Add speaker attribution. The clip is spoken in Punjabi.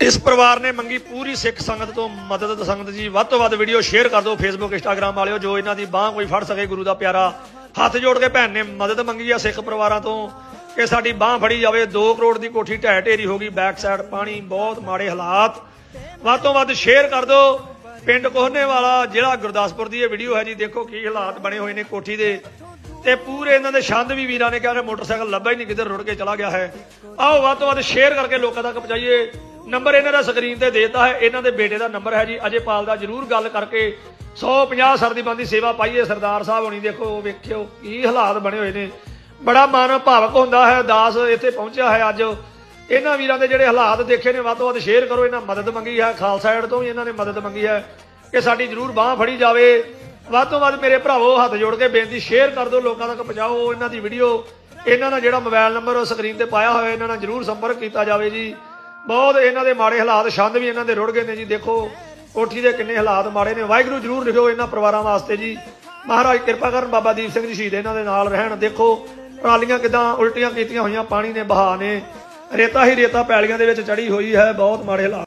Speaker 1: ਇਸ ਪਰਿਵਾਰ ਨੇ ਮੰਗੀ ਪੂਰੀ ਸਿੱਖ ਸੰਗਤ ਤੋਂ ਮਦਦ। ਸੰਗਤ ਜੀ, ਵੱਧ ਤੋਂ ਵੱਧ ਵੀਡੀਓ ਸ਼ੇਅਰ ਕਰ ਦਿਓ ਫੇਸਬੁੱਕ ਇੰਸਟਾਗ੍ਰam ਵਾਲਿਓ, ਜੋ ਇਹਨਾਂ ਦੀ ਬਾਹ ਕੋਈ ਫੜ ਸਕੇ ਗੁਰੂ ਦਾ ਪਿਆਰਾ। ਹੱਥ ਜੋੜ ਕੇ ਭੈਣ ਨੇ ਮਦਦ ਮੰਗੀ ਆ ਸਿੱਖ ਪਰਿਵਾਰਾਂ ਤੋਂ ਕਿ ਸਾਡੀ ਬਾਹ ਫੜੀ ਜਾਵੇ। 2 ਕਰੋੜ ਦੀ ਕੋਠੀ ਢਹਿ ਢੇਰੀ ਹੋ ਗਈ ਬੈਕ ਸਾਈਡ ਪਾਣੀ, ਬਹੁਤ ਮਾੜੇ ਹਾਲਾਤ। ਵੱਧ ਤੋਂ ਵੱਧ ਸ਼ੇਅਰ ਕਰ ਦਿਓ। ਪਿੰਡ ਕੋਹਨੇ ਵਾਲਾ ਜ਼ਿਲ੍ਹਾ ਗੁਰਦਾਸਪੁਰ ਦੀ ਇਹ ਵੀਡੀਓ ਹੈ ਜੀ। ਦੇਖੋ ਕੀ ਹਾਲਾਤ ਬਣੇ ਹੋਏ ਨੇ ਕੋਠੀ ਦੇ। ਤੇ ਪੂਰੇ ਇਹਨਾਂ ਦੇ ਛੰਦ ਵੀ ਵੀਰਾਂ ਨੇ ਕਿਹਾ ਕਿ ਮੋਟਰਸਾਈਕਲ ਲੱਭਾ ਹੀ ਨਹੀਂ, ਕਿਧਰ ਰੁੜ ਕੇ ਚਲਾ ਗਿਆ ਹੈ। ਆਓ ਵੱਧ ਤੋਂ ਵੱਧ ਸ਼ੇਅਰ ਕਰਕੇ ਲੋਕਾਂ ਤੱਕ ਪਹੁੰਚਾਈਏ। ਨੰਬਰ ਇਹਨਾਂ ਦਾ ਸਕਰੀਨ ਤੇ ਦੇਤਾ ਹੈ। ਇਹਨਾਂ ਦੇ ਬੇਟੇ ਦਾ ਨੰਬਰ ਹੈ ਜੀ। ਅਜੇਪਾਲ ਦਾ ਜਰੂਰ ਗੱਲ ਕਰਕੇ 150 ਸਰ ਦੀ ਬੰਦੀ ਸੇਵਾ ਪਾਈਏ। ਸਰਦਾਰ ਸਾਹਿਬ ਹੋਣੀ ਦੇਖੋ, ਵੇਖਿਓ ਕੀ ਹਾਲਾਤ ਬਣੇ ਹੋਏ ਨੇ। ਬੜਾ ਮਨ ਭਾਵਕ ਹੁੰਦਾ ਹੈ। ਦਾਸ ਇੱਥੇ ਪਹੁੰਚਿਆ ਹੈ ਅੱਜ। ਇਹਨਾਂ ਵੀਰਾਂ ਦੇ ਜਿਹੜੇ ਹਾਲਾਤ ਦੇਖੇ ਨੇ, ਵੱਧ ਤੋਂ ਵੱਧ ਸ਼ੇਅਰ ਕਰੋ। ਇਹਨਾਂ ਮਦਦ ਮੰਗੀ ਹੈ। ਖਾਲਸਾ ਐਡ ਤੋਂ ਵੀ ਇਹਨਾਂ ਨੇ ਮਦਦ ਮੰਗੀ ਹੈ। ਕਿ ਸਾਡੀ ਜਰੂਰ ਬਾਹ ਫੜੀ ਜਾਵੇ। ਵੱਧ ਤੋਂ ਵੱਧ ਮੇਰੇ ਭਰਾਵੋ, ਹੱਥ ਜੋੜ ਕੇ ਬੇਨਤੀ ਸ਼ੇਅਰ ਕਰ ਦਿਓ, ਲੋਕਾਂ ਤੱਕ ਪਹੁੰਚਾਓ ਇਹਨਾਂ ਦੀ ਵੀਡੀਓ ਇਹਨਾਂ ਦਾ ਜਿਹੜਾ ਮੋਬਾਈਲ ਨੰਬਰ ਉਹ ਸਕਰੀਨ ਤੇ ਪਾਇਆ ਹੋਇਆ, ਇਹਨਾਂ ਨਾਲ ਜਰੂਰ ਸੰਪਰਕ ਕੀਤਾ ਜਾਵੇ ਜੀ। ਬਹੁਤ ਇਹਨਾਂ ਦੇ ਮਾੜੇ ਹਾਲਾਤ ਛੰਦ ਵੀ ਇਹਨਾਂ ਦੇ ਰੁੜ ਗਏ ਨੇ ਜੀ, ਦੇਖੋ, ਕੋਠੀ ਦੇ ਕਿੰਨੇ ਹਾਲਾਤ ਮਾੜੇ ਨੇ। ਵਾਹਿਗੁਰੂ ਜਰੂਰ ਲਿਖਿਓ ਇਹਨਾਂ ਪਰਿਵਾਰਾਂ ਵਾਸਤੇ ਜੀ। ਮਹਾਰਾਜ ਕਿਰਪਾ ਕਰਨ, ਬਾਬਾ ਦੀਪ ਸਿੰਘ ਜੀ ਸ਼ਹੀਦ ਇਹਨਾਂ ਦੇ ਨਾਲ ਰਹਿਣ। ਦੇਖੋ ਟਰਾਲੀਆਂ ਕਿਦਾਂ ਉਲਟੀਆਂ ਕੀਤੀਆਂ ਹੋਈਆਂ, ਪਾਣੀ ਨੇ ਬਹਾ ਨੇ। ਰੇਤਾ ਹੀ ਰੇਤਾ ਪੈਲੀਆਂ ਦੇ ਵਿੱਚ ਚੜੀ ਹੋਈ ਹੈ, ਬਹੁਤ ਮਾੜੇ ਹਾਲਾਤ।